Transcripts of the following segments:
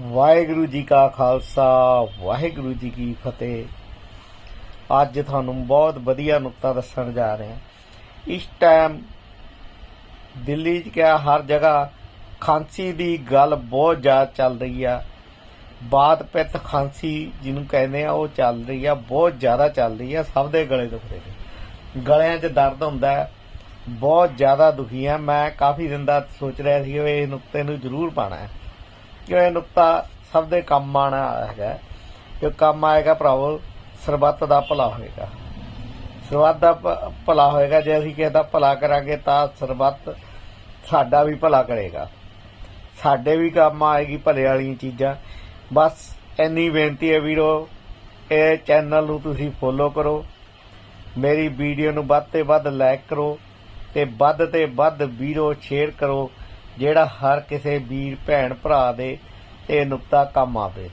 ਵਾਹਿਗੁਰੂ ਜੀ ਕਾ ਖਾਲਸਾ, ਵਾਹਿਗੁਰੂ ਜੀ ਕੀ ਫਤਿਹ। ਅੱਜ ਤੁਹਾਨੂੰ ਬਹੁਤ ਵਧੀਆ ਨੁਕਤਾ ਦੱਸਣ ਜਾ ਰਹੇ ਹਾਂ। ਇਸ ਟਾਈਮ ਦਿੱਲੀ 'ਚ ਕਿਆ ਹਰ ਜਗ੍ਹਾ ਖਾਂਸੀ ਦੀ ਗੱਲ ਬਹੁਤ ਜ਼ਿਆਦਾ ਚੱਲ ਰਹੀ ਆ। ਬਾਤ ਪਿੱਤ ਖਾਂਸੀ ਜਿਹਨੂੰ ਕਹਿੰਦੇ ਆ, ਉਹ ਚੱਲ ਰਹੀ ਆ, ਬਹੁਤ ਜ਼ਿਆਦਾ ਚੱਲ ਰਹੀ ਆ, ਸਭ ਦੇ ਗਲੇ ਦੁਖਦੇ ਨੇ। ਗਲਿਆਂ 'ਚ ਦਰਦ ਹੁੰਦਾ ਹੈ, ਬਹੁਤ ਜ਼ਿਆਦਾ ਦੁਖੀ ਆ। ਮੈਂ ਕਾਫੀ ਦਿਨ ਦਾ ਸੋਚ ਰਿਹਾ ਸੀ ਕਿ ਇਹ ਨੁਕਤੇ ਨੂੰ ਜ਼ਰੂਰ ਪਾਣਾ ਹੈ। ਕਿ ਇਹ ਨੁਕਤਾ ਸਭ ਦੇ ਕੰਮ ਆਣਾ ਹੈਗਾ ਕਿ ਕੰਮ ਆਏਗਾ ਭਰਾਵੋ, ਸਰਬੱਤ ਦਾ ਭਲਾ ਹੋਏਗਾ। ਸਰਬੱਤ ਦਾ ਭਲਾ ਹੋਏਗਾ, ਜੇ ਅਸੀਂ ਕਿਸੇ ਦਾ ਭਲਾ ਕਰਾਂਗੇ ਤਾਂ ਸਰਬੱਤ ਸਾਡਾ ਵੀ ਭਲਾ ਕਰੇਗਾ। ਸਾਡੇ ਵੀ ਕੰਮ ਆਏਗੀ ਭਲੇ ਵਾਲੀਆਂ ਚੀਜ਼ਾਂ। ਬਸ ਇੰਨੀ ਬੇਨਤੀ ਹੈ ਵੀਰੋ, ਇਹ ਚੈਨਲ ਨੂੰ ਤੁਸੀਂ ਫੋਲੋ ਕਰੋ। ਮੇਰੀ ਵੀਡੀਓ ਨੂੰ ਵੱਧ ਤੇ ਵੱਧ ਲਾਈਕ ਕਰੋ ਤੇ ਵੱਧ ਤੇ ਵੱਧ ਵੀਰੋ ਸ਼ੇਅਰ ਕਰੋ। ਜਿਹੜਾ ਹਰ ਕਿਸੇ ਵੀਰ, ਭੈਣ, ਭਰਾ ਦੇ ਇਹ ਨੁਕਤਾ ਕੰਮ ਆਵੇ।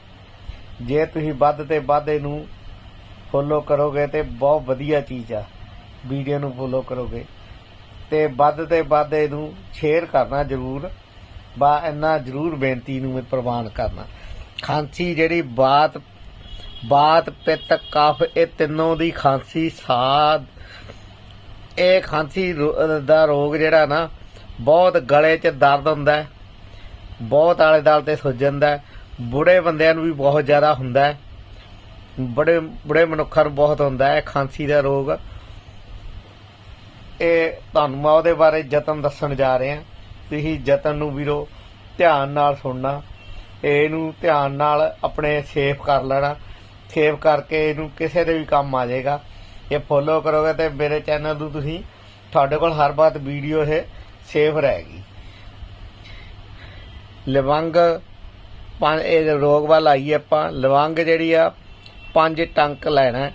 ਜੇ ਤੁਸੀਂ ਵੱਧ ਤੇ ਵੱਧ ਇਹਨੂੰ ਫੋਲੋ ਕਰੋਗੇ ਤੇ ਬਹੁਤ ਵਧੀਆ ਚੀਜ਼ ਆ। ਵੀਡੀਓ ਨੂੰ ਫੋਲੋ ਕਰੋਗੇ। ਤੇ ਵੱਧ ਤੇ ਵੱਧ ਇਹਨੂੰ ਸ਼ੇਅਰ ਕਰਨਾ ਜ਼ਰੂਰ। ਬਾ, ਇੰਨਾ ਜ਼ਰੂਰ ਬੇਨਤੀ ਨੂੰ ਮੈਂ ਪ੍ਰਵਾਨ ਕਰਨਾ। ਖਾਂਸੀ ਜਿਹੜੀ ਬਾਤ ਬਾਤ ਪਿੱਤ ਕਫ, ਇਹ ਤਿੰਨੋਂ ਦੀ ਖਾਂਸੀ ਸਾਦ ਇਹ ਖਾਂਸੀ ਦਾ ਰੋਗ ਜਿਹੜਾ ਨਾ ਬਹੁਤ ਗਲੇ 'ਚ ਦਰਦ ਹੁੰਦਾ ਹੈ, ਬਹੁਤ ਆਲੇ ਦਾਲ ਤੇ ਸੁੱਜ ਜਾਂਦਾ ਬੁੜੇ ਬੰਦਿਆਂ ਨੂੰ ਵੀ ਬਹੁਤ ਜ਼ਿਆਦਾ ਹੁੰਦਾ ਹੈ, ਬੜੇ, ਬੁੜੇ ਮਨੁੱਖਾਂ ਨੂੰ ਬਹੁਤ ਹੁੰਦਾ ਹੈ, ਖਾਂਸੀ ਦਾ ਰੋਗ। ਇਹ ਤੁਹਾਨੂੰ ਮੈਂ ਉਹਦੇ ਬਾਰੇ ਯਤਨ ਦੱਸਣ ਜਾ ਰਿਹਾ ਤੁਸੀਂ ਯਤਨ ਨੂੰ ਵੀਰੋ ਧਿਆਨ ਨਾਲ ਸੁਣਨਾ, ਇਹਨੂੰ ਧਿਆਨ ਨਾਲ ਆਪਣੇ ਸੇਵ ਕਰ ਲੈਣਾ, ਸੇਵ ਕਰਕੇ ਇਹਨੂੰ ਕਿਸੇ ਦੇ ਵੀ ਕੰਮ ਆ ਜਾਏਗਾ। ਇਹ ਫੋਲੋ ਕਰੋਗੇ ਤੇ ਮੇਰੇ ਚੈਨਲ ਨੂੰ ਤੁਸੀਂ, ਤੁਹਾਡੇ ਕੋਲ ਹਰ ਬਾਤ ਵੀਡੀਓ ਇਹ ਸੇਵ ਰਹੇਗੀ ਲਵੰਗ ਪੰਜ ਇਹ ਰੋਗ ਵੱਲ ਆਈ ਆਪਾਂ, ਲਵੰਗ ਜਿਹੜੀ ਆ, ਪੰਜ ਟੰਕ ਲੈਣਾ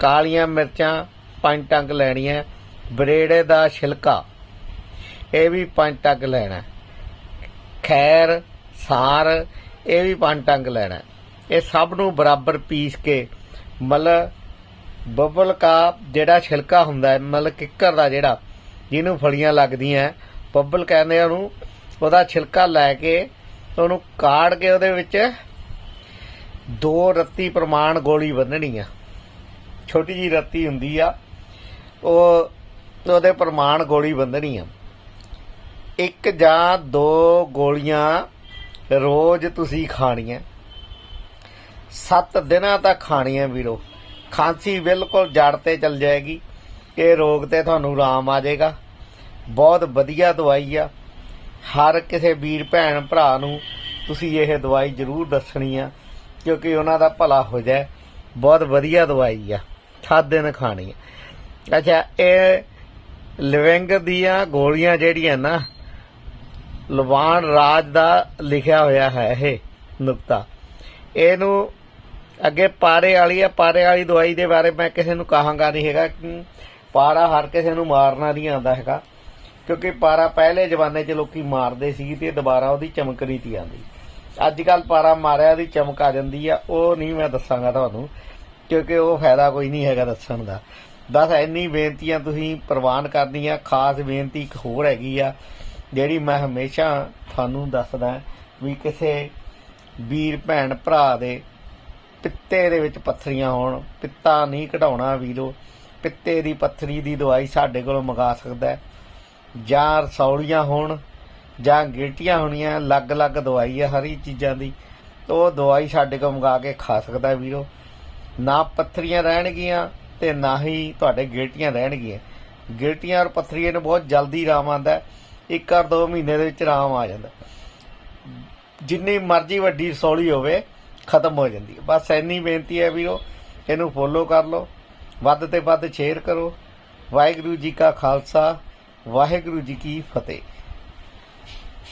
ਕਾਲੀਆਂ ਮਿਰਚਾਂ ਪੰਜ ਟੰਕ ਲੈਣੀਆਂ ਬਰੇੜੇ ਦਾ ਛਿਲਕਾ, ਇਹ ਵੀ ਪੰਜ ਟੰਕ ਲੈਣਾ ਖੈਰ, ਸਾਰ, ਇਹ ਵੀ ਪੰਜ ਟੰਕ ਲੈਣਾ ਇਹ ਸਭ ਨੂੰ ਬਰਾਬਰ ਪੀਸ ਕੇ, ਮਤਲਬ ਬੱਬਲ ਕਾ ਜਿਹੜਾ ਛਿਲਕਾ ਹੁੰਦਾ ਹੈ, ਮਤਲਬ ਕਿੱਕਰ ਦਾ ਜਿਹੜਾ ਜਿਹਨੂੰ ਫਲੀਆਂ ਲੱਗਦੀਆਂ, ਬੱਬਲ ਕਹਿੰਦੇ ਆ ਉਹਨੂੰ, ਉਹਦਾ ਛਿਲਕਾ ਲੈ ਕੇ ਉਹਨੂੰ ਕਾੜ ਕੇ ਉਹਦੇ ਵਿੱਚ ਦੋ ਰੱਤੀ ਪ੍ਰਮਾਣ ਗੋਲੀ ਬੰਨਣੀ ਆ। ਛੋਟੀ ਜੀ ਰੱਤੀ ਹੁੰਦੀ ਆ, ਉਹ ਉਹਦੇ ਪ੍ਰਮਾਣ ਗੋਲੀ ਬੰਨਣੀ ਆ। ਇੱਕ ਜਾਂ ਦੋ ਗੋਲੀਆਂ ਰੋਜ਼ ਤੁਸੀਂ ਖਾਣੀਆਂ। 7 ਦਿਨਾਂ ਤੱਕ ਖਾਣੀਆਂ ਵੀਰੋ। ਖਾਂਸੀ ਬਿਲਕੁਲ ਜੜ ਤੇ ਚੱਲ ਜਾਏਗੀ। ਇਹ ਰੋਗ ਤੇ ਤੁਹਾਨੂੰ ਆਰਾਮ ਆ ਜਾਏਗਾ। ਬਹੁਤ ਵਧੀਆ ਦਵਾਈ ਆ। ਹਰ ਕਿਸੇ ਵੀਰ ਭੈਣ ਭਰਾ ਨੂੰ ਤੁਸੀਂ ਇਹ ਦਵਾਈ ਜ਼ਰੂਰ ਦੱਸਣੀ ਆ, ਕਿਉਂਕਿ ਉਹਨਾਂ ਦਾ ਭਲਾ ਹੋ ਜਾਏ। ਬਹੁਤ ਵਧੀਆ ਦਵਾਈ ਆ। 7 ਦਿਨ ਖਾਣੀ ਆ। ਅੱਛਾ, ਇਹ ਲਿਵਿੰਗ ਦੀਆਂ ਗੋਲੀਆਂ ਜਿਹੜੀਆਂ ਨਾ, ਲਵਾਨ ਰਾਜ ਦਾ ਲਿਖਿਆ ਹੋਇਆ ਹੈ ਇਹ ਨੁਕਤਾ। ਇਹਨੂੰ ਅੱਗੇ ਪਾਰੇ ਵਾਲੀ ਆ। ਪਾਰੇ ਵਾਲੀ ਦਵਾਈ ਦੇ ਬਾਰੇ ਮੈਂ ਕਿਸੇ ਨੂੰ ਕਹਾਂਗਾ ਨਹੀਂ ਹੈਗਾ। ਪਾਰਾ ਹਰ ਕਿਸੇ ਨੂੰ ਮਾਰਨਾ ਨਹੀਂ ਆਉਂਦਾ ਹੈਗਾ, ਕਿਉਂਕਿ ਪਾਰਾ ਪਹਿਲੇ ਜ਼ਮਾਨੇ 'ਚ ਲੋਕੀ ਮਾਰਦੇ ਸੀ ਤੇ ਦੁਬਾਰਾ ਉਹਦੀ ਚਮਕ ਨਹੀਂ ਤੀ ਆਉਂਦੀ। ਅੱਜ ਕੱਲ ਪਾਰਾ ਮਾਰਿਆ ਦੀ ਚਮਕ ਆ ਜਾਂਦੀ ਆ, ਉਹ ਨਹੀਂ ਮੈਂ ਦੱਸਾਂਗਾ ਤੁਹਾਨੂੰ, ਕਿਉਂਕਿ ਉਹ ਫਾਇਦਾ ਕੋਈ ਨਹੀਂ ਹੈਗਾ ਦੱਸਣ ਦਾ। ਬਸ ਇੰਨੀ ਬੇਨਤੀਆਂ ਤੁਸੀਂ ਪ੍ਰਵਾਨ ਕਰਨੀਆਂ, ਖਾਸ ਬੇਨਤੀ ਇੱਕ ਹੋਰ ਹੈਗੀ ਆ, ਜਿਹੜੀ ਮੈਂ ਹਮੇਸ਼ਾ ਤੁਹਾਨੂੰ ਦੱਸਦਾ ਵੀ ਕਿਸੇ ਵੀਰ, ਭੈਣ, ਭਰਾ ਦੇ ਪਿੱਤੇ ਦੇ ਵਿੱਚ ਪੱਥਰੀਆਂ ਹੋਣ, ਪਿੱਤਾ ਨਹੀਂ ਕਢਾਉਣਾ ਵੀਰੋ ਪਿੱਤੇ ਦੀ ਪੱਥਰੀ ਦੀ ਦਵਾਈ ਸਾਡੇ ਕੋਲੋਂ ਮੰਗਾ ਸਕਦਾ ਹੈ। ਜਾਂ ਰਸੌਲੀਆਂ ਹੋਣ, ਜਾਂ ਗਿਲਟੀਆਂ ਹੋਣੀਆਂ, ਅਲੱਗ-ਅਲੱਗ ਦਵਾਈ ਹੈ ਹਰੀ ਚੀਜ਼ਾਂ ਦੀ। ਉਹ ਦਵਾਈ ਸਾਡੇ ਕੋਲ ਮੰਗਾ ਕੇ ਖਾ ਸਕਦਾ ਹੈ ਵੀਰੋ। ਨਾ ਪੱਥਰੀਆਂ ਰਹਿਣਗੀਆਂ ਤੇ ਨਾ ਹੀ ਤੁਹਾਡੇ ਗਿਲਟੀਆਂ ਰਹਿਣਗੀਆਂ। ਗਿਲਟੀਆਂ ਔਰ ਪੱਥਰੀਆਂ ਨੂੰ ਬਹੁਤ ਜਲਦੀ ਆਰਾਮ ਆਉਂਦਾ ਇੱਕ ਔਰ ਦੋ ਮਹੀਨੇ ਦੇ ਵਿੱਚ ਆਰਾਮ ਆ ਜਾਂਦਾ ਜਿੰਨੀ ਮਰਜ਼ੀ ਵੱਡੀ ਰਸੌਲੀ ਹੋਵੇ, ਖਤਮ ਹੋ ਜਾਂਦੀ ਹੈ। ਬਸ ਇੰਨੀ ਬੇਨਤੀ ਹੈ ਵੀਰੋ, ਇਹਨੂੰ ਫੋਲੋ ਕਰ ਲਓ। ਵੱਧ ਤੇ ਵੱਧ ਸ਼ੇਅਰ ਕਰੋ। ਵਾਹਿਗੁਰੂ ਜੀ ਕਾ ਖਾਲਸਾ ਵਾਹਿਗੁਰੂ ਜੀ ਕੀ ਫਤਿਹ।